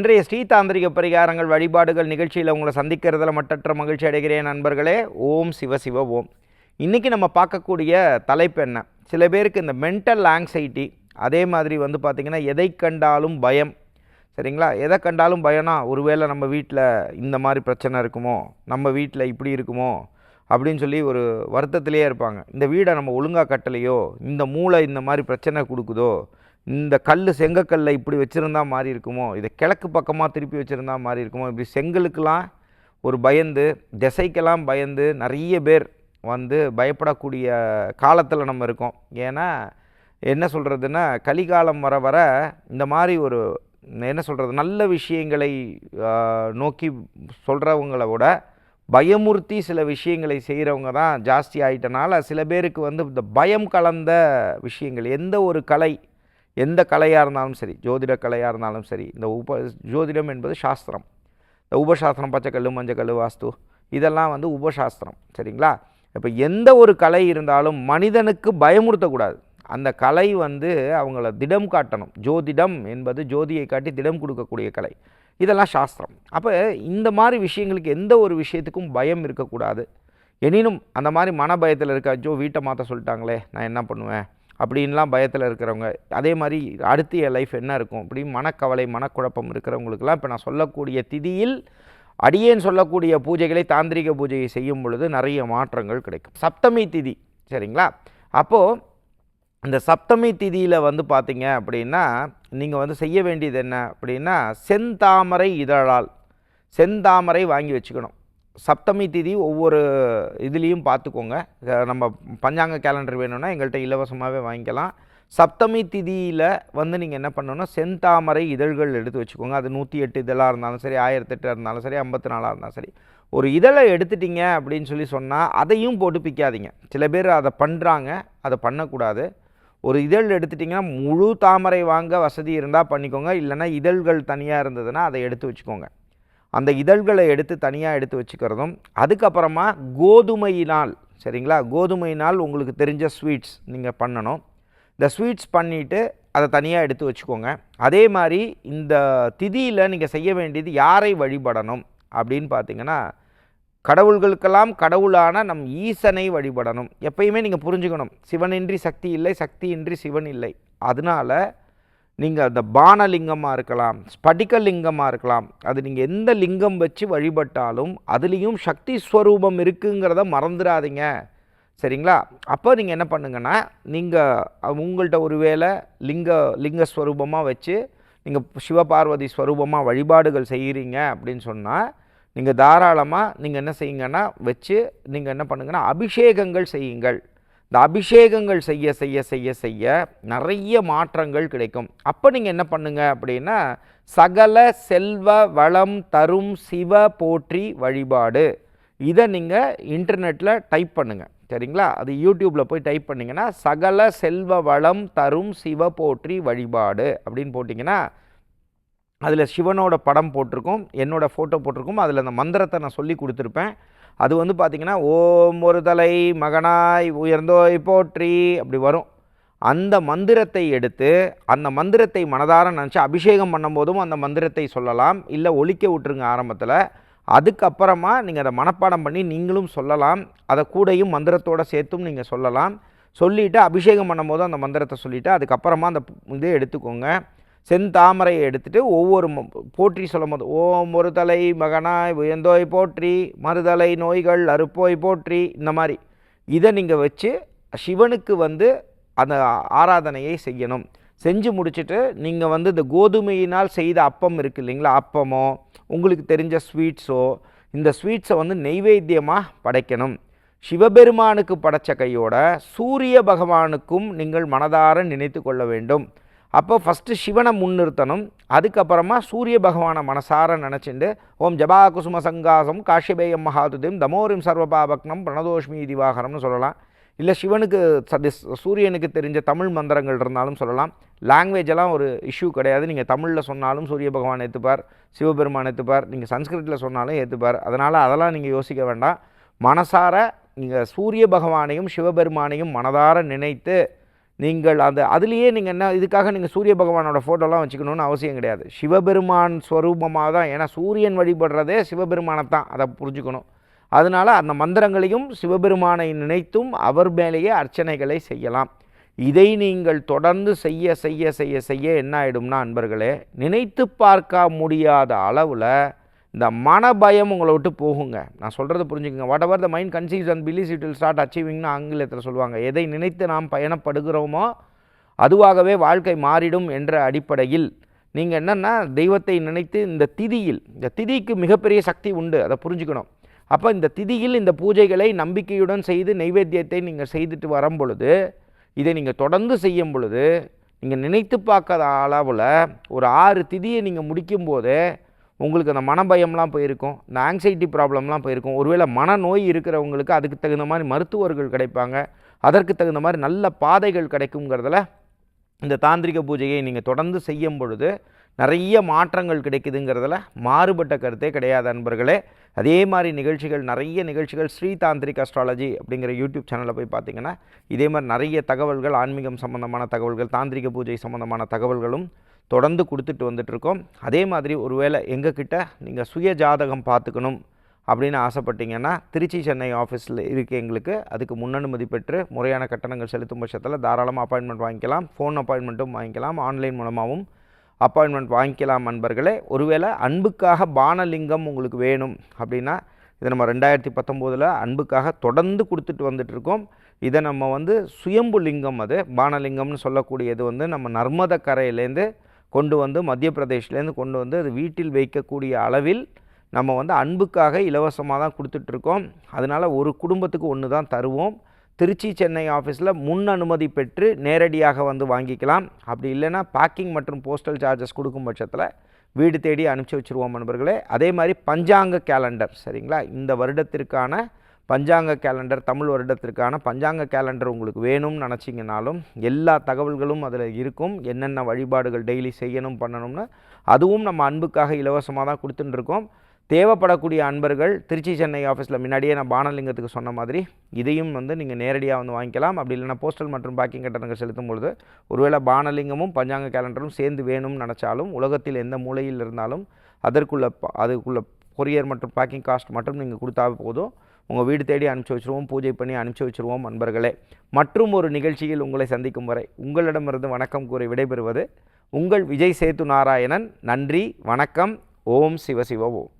இன்றைய ஸ்ரீதாந்திரிக பரிகாரங்கள் வழிபாடுகள் நிகழ்ச்சியில் உங்களை சந்திக்கிறதுல மட்டற்ற மகிழ்ச்சி அடைகிறேன் நண்பர்களே. ஓம் சிவ சிவ ஓம். இன்றைக்கி நம்ம பார்க்கக்கூடிய தலைப்பு என்ன? சில பேருக்கு இந்த மென்டல் ஆங்ஸைட்டி அதே மாதிரி வந்து பார்த்திங்கன்னா எதை கண்டாலும் பயம். சரிங்களா? எதை கண்டாலும் பயம்னா ஒருவேளை நம்ம வீட்டில் இந்த மாதிரி பிரச்சனை இருக்குமோ? நம்ம வீட்டில் இப்படி இருக்குமோ? அப்படின்னு சொல்லி ஒரு வருத்தத்திலேயே இருப்பாங்க. இந்த வீடை நம்ம ஒழுங்காக கட்டலையோ? இந்த மூளை இந்த மாதிரி பிரச்சனை கொடுக்குதோ? இந்த கல் செங்கக்கல்லை இப்படி வச்சுருந்தா மாதிரி இருக்குமோ? இதை கிழக்கு பக்கமாக திருப்பி வச்சுருந்தா மாதிரி இருக்குமோ? இப்படி செங்கலுக்கெல்லாம் ஒரு பயந்து திசைக்கெல்லாம் பயந்து நிறைய பேர் வந்து பயப்படக்கூடிய காலத்தில் நம்ம இருக்கோம். ஏன்னா என்ன சொல்கிறதுன்னா கலிகாலம் வர வர இந்த மாதிரி ஒரு என்ன சொல்கிறது நல்ல விஷயங்களை நோக்கி சொல்கிறவங்கள விட பயமுறுத்தி சில விஷயங்களை செய்கிறவங்க தான் ஜாஸ்தி ஆகிட்டனால சில பேருக்கு வந்து இந்த பயம் கலந்த விஷயங்கள் எந்த ஒரு கலை எந்த கலையாக இருந்தாலும் சரி ஜோதிட கலையாக இருந்தாலும் சரி இந்த உப ஜோதிடம் என்பது சாஸ்திரம். இந்த உபசாஸ்திரம் பச்சைக்கல் மஞ்சக்கல் வாஸ்து இதெல்லாம் வந்து உபசாஸ்திரம். சரிங்களா? இப்போ எந்த ஒரு கலை இருந்தாலும் மனிதனுக்கு பயமுறுத்தக்கூடாது. அந்த கலை வந்து அவங்கள திடம் காட்டணும். ஜோதிடம் என்பது ஜோதியை காட்டி திடம் கொடுக்கக்கூடிய கலை. இதெல்லாம் சாஸ்திரம். அப்போ இந்த மாதிரி விஷயங்களுக்கு எந்த ஒரு விஷயத்துக்கும் பயம் இருக்கக்கூடாது. எனினும் அந்த மாதிரி மன பயத்தில் இருக்க ஜோ வீட்டை மாற்ற சொல்லிட்டாங்களே நான் என்ன பண்ணுவேன்? அப்படின்லாம் பயத்தில் இருக்கிறவங்க. அதே மாதிரி அடுத்து என் லைஃப் என்ன இருக்கும்? அப்படி மனக்கவலை மனக்குழப்பம் இருக்கிறவங்களுக்கெல்லாம் இப்போ நான் சொல்லக்கூடிய திதியில் அடியேன் சொல்லக்கூடிய பூஜைகளை தாந்திரிக பூஜையை செய்யும் பொழுது நிறைய மாற்றங்கள் கிடைக்கும். சப்தமி திதி சரிங்களா? அப்போது இந்த சப்தமி திதியில் வந்து பார்த்தீங்க அப்படின்னா நீங்கள் வந்து செய்ய வேண்டியது என்ன அப்படின்னா செந்தாமரை இதழால் செந்தாமரை வாங்கி வச்சுக்கணும். சப்தமி திதி ஒவ்வொரு இதுலேயும் பார்த்துக்கோங்க. நம்ம பஞ்சாங்க கேலண்டர் வேணும்னா எங்கள்கிட்ட இலவசமாகவே வாங்கிக்கலாம். சப்தமி திதியில் வந்து நீங்கள் என்ன பண்ணணும்னா செந்தாமரை இதழ்கள் எடுத்து வச்சுக்கோங்க. அது நூற்றி எட்டு இதழாக இருந்தாலும் சரி ஆயிரத்தெட்டாக இருந்தாலும் சரி ஐம்பத்தி நாலாக இருந்தாலும் சரி. ஒரு இதழை எடுத்துட்டீங்க அப்படின்னு சொல்லி சொன்னால் அதையும் போட்டு பிக்காதீங்க. சில பேர் அதை பண்ணுறாங்க அதை பண்ணக்கூடாது. ஒரு இதழ் எடுத்துட்டிங்கன்னா முழு தாமரை வாங்க வசதி இருந்தால் பண்ணிக்கோங்க. இல்லைன்னா இதழ்கள் தனியாக இருந்ததுன்னா அதை எடுத்து வச்சுக்கோங்க. அந்த இதழ்களை எடுத்து தனியாக எடுத்து வச்சுக்கிறதும் அதுக்கப்புறமா கோதுமையினால் சரிங்களா? கோதுமையினால் உங்களுக்கு தெரிஞ்ச ஸ்வீட்ஸ் நீங்கள் பண்ணணும். இந்த ஸ்வீட்ஸ் பண்ணிவிட்டு அதை தனியாக எடுத்து வச்சுக்கோங்க. அதே மாதிரி இந்த திதியில் நீங்கள் செய்ய வேண்டியது யாரை வழிபடணும் அப்படின்னு பார்த்தீங்கன்னா கடவுள்களுக்கெல்லாம் கடவுளான நம் ஈசனை வழிபடணும். எப்பயுமே நீங்கள் புரிஞ்சுக்கணும். சிவனின்றி சக்தி இல்லை சக்தியின்றி சிவன் இல்லை. அதனால நீங்கள் அந்த பானலிங்கமாக இருக்கலாம் ஸ்படிக லிங்கமாக இருக்கலாம் அது நீங்கள் எந்த லிங்கம் வச்சு வழிபட்டாலும் அதுலேயும் சக்தி ஸ்வரூபம் இருக்குங்கிறத மறந்துடாதீங்க. சரிங்களா? அப்போ நீங்கள் என்ன பண்ணுங்கன்னா நீங்கள் உங்கள்கிட்ட ஒரு வேளை லிங்க லிங்க ஸ்வரூபமாக வச்சு நீங்கள் சிவபார்வதி ஸ்வரூபமாக வழிபாடுகள் செய்கிறீங்க அப்படின்னு சொன்னால் நீங்கள் தாராளமாக நீங்கள் என்ன செய்யுங்கன்னா வச்சு நீங்கள் என்ன பண்ணுங்கன்னா அபிஷேகங்கள் செய்யுங்கள். இந்த அபிஷேகங்கள் செய்ய செய்ய செய்ய செய்ய நிறைய மாற்றங்கள் கிடைக்கும். அப்போ நீங்கள் என்ன பண்ணுங்க அப்படின்னா சகல செல்வ வளம் தரும் சிவ போற்றி வழிபாடு. இதை நீங்கள் இன்டர்நெட்டில் டைப் பண்ணுங்கள் சரிங்களா? அது யூடியூப்பில் போய் டைப் பண்ணிங்கன்னா சகல செல்வ வளம் தரும் சிவ போற்றி வழிபாடு அப்படின்னு போட்டிங்கன்னா அதில் சிவனோட படம் போட்டிருக்கும் என்னோடய ஃபோட்டோ போட்டிருக்கும் அதில் அந்த மந்திரத்தை நான் சொல்லி கொடுத்துருப்பேன். அது வந்து பார்த்திங்கன்னா ஓம் ஒரு தலை மகனாய் உயர்ந்தோய் போற்றி அப்படி வரும். அந்த மந்திரத்தை எடுத்து அந்த மந்திரத்தை மனதார நினச்சி அபிஷேகம் பண்ணும்போதும் அந்த மந்திரத்தை சொல்லலாம். இல்லை ஒழிக்க விட்டுருங்க ஆரம்பத்தில். அதுக்கப்புறமா நீங்கள் அதை மனப்பாடம் பண்ணி நீங்களும் சொல்லலாம். அதை கூடயும் மந்திரத்தோட சேர்த்தும் நீங்கள் சொல்லலாம். சொல்லிவிட்டு அபிஷேகம் பண்ணும்போது அந்த மந்திரத்தை சொல்லிவிட்டு அதுக்கப்புறமா அந்த இதை எடுத்துக்கோங்க. செந்தாமரையை எடுத்துட்டு ஒவ்வொரு ம- போற்றி சொல்லும் போது ஓம் ஒரு தலை மகனாய் உயர்ந்தோய் போற்றி மறுதலை நோய்கள் அறுப்போய் போற்றி இந்த மாதிரி. இதை நீங்கள் வச்சு சிவனுக்கு வந்து அந்த ஆராதனையை செய்யணும். செஞ்சு முடிச்சுட்டு நீங்கள் வந்து இந்த கோதுமையினால் செய்த அப்பம் இருக்குது இல்லைங்களா அப்பமோ உங்களுக்கு தெரிஞ்ச ஸ்வீட்ஸோ இந்த ஸ்வீட்ஸை வந்து நெய்வேத்தியமாக படைக்கணும். சிவபெருமானுக்கு படைச்ச கையோட சூரிய பகவானுக்கும் நீங்கள் மனதார நினைத்து கொள்ள வேண்டும். அப்போ ஃபஸ்ட்டு சிவனை முன்னிறுத்தணும். அதுக்கப்புறமா சூரிய பகவானை மனசார நினச்சிண்டு ஓம் ஜபா குசும சங்காசம் காஷ்யபேயம் மகாதுதிம் தமோரிம் சர்வபாபக்னம் பிரணதோஷ்மி திவாகரம்னு சொல்லலாம். இல்லை சிவனுக்கு சதி சூரியனுக்கு தெரிஞ்ச தமிழ் மந்திரங்கள் இருந்தாலும் சொல்லலாம். லாங்குவேஜ் எல்லாம் ஒரு இஷ்யூ கிடையாது. நீங்கள் தமிழில் சொன்னாலும் சூரிய பகவான் ஏற்றுப்பார் சிவபெருமான் ஏற்றுப்பார் நீங்கள் சன்ஸ்கிருத்தில் சொன்னாலும் ஏற்றுப்பார் அதனால் அதெல்லாம் நீங்கள் யோசிக்க வேண்டாம். மனசார நீங்கள் சூரிய பகவானையும் சிவபெருமானையும் மனதார நினைத்து நீங்கள் அந்த அதுலேயே நீங்கள் என்ன இதுக்காக நீங்கள் சூரிய பகவானோட ஃபோட்டோலாம் வச்சுக்கணும்னு அவசியம் கிடையாது. சிவபெருமான் ஸ்வரூபமாக தான் ஏன்னா சூரியன் வழிபடுறதே சிவபெருமானை தான் அதை புரிஞ்சுக்கணும். அதனால் அந்த மந்திரங்களையும் சிவபெருமானை நினைத்தும் அவர் மேலேயே அர்ச்சனைகளை செய்யலாம். இதை நீங்கள் தொடர்ந்து செய்ய செய்ய செய்ய செய்ய என்ன ஆகிடும்னா அன்பர்களே நினைத்து பார்க்க முடியாத அளவில் இந்த மனபயம் உங்களை விட்டு போகுங்க. நான் சொல்கிறது புரிஞ்சுக்கோங்க. Whatever the mind conceives and believes it will start அச்சீவிங்னு ஆங்கிலத்தில் சொல்லுவாங்க. எதை நினைத்து நாம் பயணப்படுகிறோமோ அதுவாகவே வாழ்க்கை மாறிடும் என்ற அடிப்படையில். நீங்கள் என்னென்னா தெய்வத்தை நினைத்து இந்த திதியில் இந்த திதிக்கு மிகப்பெரிய சக்தி உண்டு. அதை புரிஞ்சுக்கணும். அப்போ இந்த திதியில் இந்த பூஜைகளை நம்பிக்கையுடன் செய்து நைவேத்தியத்தை நீங்கள் செய்துட்டு வரும் பொழுது இதை நீங்கள் தொடர்ந்து செய்யும் பொழுது நீங்கள் நினைத்து பார்க்காத அளவில் ஒரு ஆறு திதியை நீங்கள் முடிக்கும்போது உங்களுக்கு அந்த மனபயம்லாம் போயிருக்கும் இந்த ஆங்ஸைட்டி ப்ராப்ளம்லாம் போயிருக்கும். ஒருவேளை மனநோய் இருக்கிறவங்களுக்கு அதுக்கு தகுந்த மாதிரி மருத்துவர்கள் கிடைப்பாங்க. அதற்கு தகுந்த மாதிரி நல்ல பாதைகள் கிடைக்குங்கிறதுல இந்த தாந்திரிக பூஜையை நீங்கள் தொடர்ந்து செய்யும் பொழுது நிறைய மாற்றங்கள் கிடைக்குதுங்கிறதுல மாறுபட்ட கருத்தே கிடையாது அன்பர்களே. அதே மாதிரி நிகழ்ச்சிகள் நிறைய நிகழ்ச்சிகள் ஸ்ரீ தாந்திரிக் அஸ்ட்ராலஜி அப்படிங்கிற யூடியூப் சேனலில் போய் பார்த்தீங்கன்னா இதே மாதிரி நிறைய தகவல்கள் ஆன்மீகம் சம்மந்தமான தகவல்கள் தாந்திரிக பூஜை சம்மந்தமான தகவல்களும் தொடர்ந்து கொடுத்துட்டு வந்துட்ருக்கோம் அதே மாதிரி ஒருவேளை எங்கக்கிட்ட நீங்கள் சுய ஜாதகம் பார்த்துக்கணும் அப்படின்னு ஆசைப்பட்டீங்கன்னா திருச்சி சென்னை ஆஃபீஸில் இருக்க எங்களுக்கு. அதுக்கு முன்னனுமதி பெற்று முறையான கட்டணங்கள் செலுத்தும் பட்சத்தில் தாராளமாக அப்பாயின்மெண்ட் வாங்கிக்கலாம். ஃபோன் அப்பாயின்மெண்ட்டும் வாங்கிக்கலாம். ஆன்லைன் மூலமாகவும் அப்பாயின்மெண்ட் வாங்கிக்கலாம் நண்பர்களே. ஒருவேளை அன்புக்காக பானலிங்கம் உங்களுக்கு வேணும் அப்படின்னா இதை நம்ம ரெண்டாயிரத்தி பத்தொம்போதில் அன்புக்காக தொடர்ந்து கொடுத்துட்டு வந்துட்ருக்கோம் இதை நம்ம வந்து சுயம்பு லிங்கம் அது. பானலிங்கம்னு சொல்லக்கூடியது வந்து நம்ம நர்மத கரையிலேருந்து கொண்டு வந்து மத்திய பிரதேஷ்லேருந்து கொண்டு வந்து அது வீட்டில் வைக்கக்கூடிய அளவில் நம்ம வந்து அன்புக்காக இலவசமாக தான் கொடுத்துட்ருக்கோம். அதனால் ஒரு குடும்பத்துக்கு ஒன்று தான் தருவோம். திருச்சி சென்னை ஆஃபீஸில் முன் அனுமதி பெற்று நேரடியாக வந்து வாங்கிக்கலாம். அப்படி இல்லைன்னா பேக்கிங் மற்றும் போஸ்டல் சார்ஜஸ் கொடுக்கும் பட்சத்தில் வீடு தேடி அனுப்பிச்சி வச்சுருவோம் நண்பர்களே. அதே மாதிரி பஞ்சாங்க கேலண்டர் சரிங்களா? இந்த வருடத்திற்கான பஞ்சாங்க கேலண்டர் தமிழ் வருடத்திற்கான பஞ்சாங்க கேலண்டர் உங்களுக்கு வேணும்னு நினச்சிங்கனாலும் எல்லா தகவல்களும் அதில் இருக்கும். என்னென்ன வழிபாடுகள் டெய்லி செய்யணும் பண்ணணும்னு அதுவும் நம்ம அன்புக்காக இலவசமாக தான் கொடுத்துட்டுருக்கோம் தேவைப்படக்கூடிய அன்பர்கள் திருச்சி சென்னை ஆஃபீஸில் முன்னாடியே நான் பானலிங்கத்துக்கு சொன்ன மாதிரி இதையும் வந்து நீங்கள் நேரடியாக வந்து வாங்கிக்கலாம். அப்படி இல்லைனா போஸ்டல் மற்றும் பேக்கிங் கட்டணங்கள் செலுத்தும் பொழுது ஒருவேளை பானலிங்கமும் பஞ்சாங்க கேலண்டரும் சேர்ந்து வேணும்னு நினச்சாலும் உலகத்தில் எந்த மூலையில் இருந்தாலும் அதற்குள்ள அதுக்குள்ள கொரியர் மற்றும் பேக்கிங் காஸ்ட் மட்டும் நீங்கள் கொடுத்தா போதும். உங்கள் வீடு தேடி அனுப்பிச்சி வச்சுருவோம் பூஜை பண்ணி அனுப்பிச்சி வச்சுருவோம் நண்பர்களே. மற்றும் ஒரு நிகழ்ச்சியில் உங்களை சந்திக்கும் வரை உங்களிடமிருந்து வணக்கம் கூறி விடைபெறுவது உங்கள் விஜய் சேத்து நாராயணன். நன்றி வணக்கம் ஓம் சிவசிவ ஓம்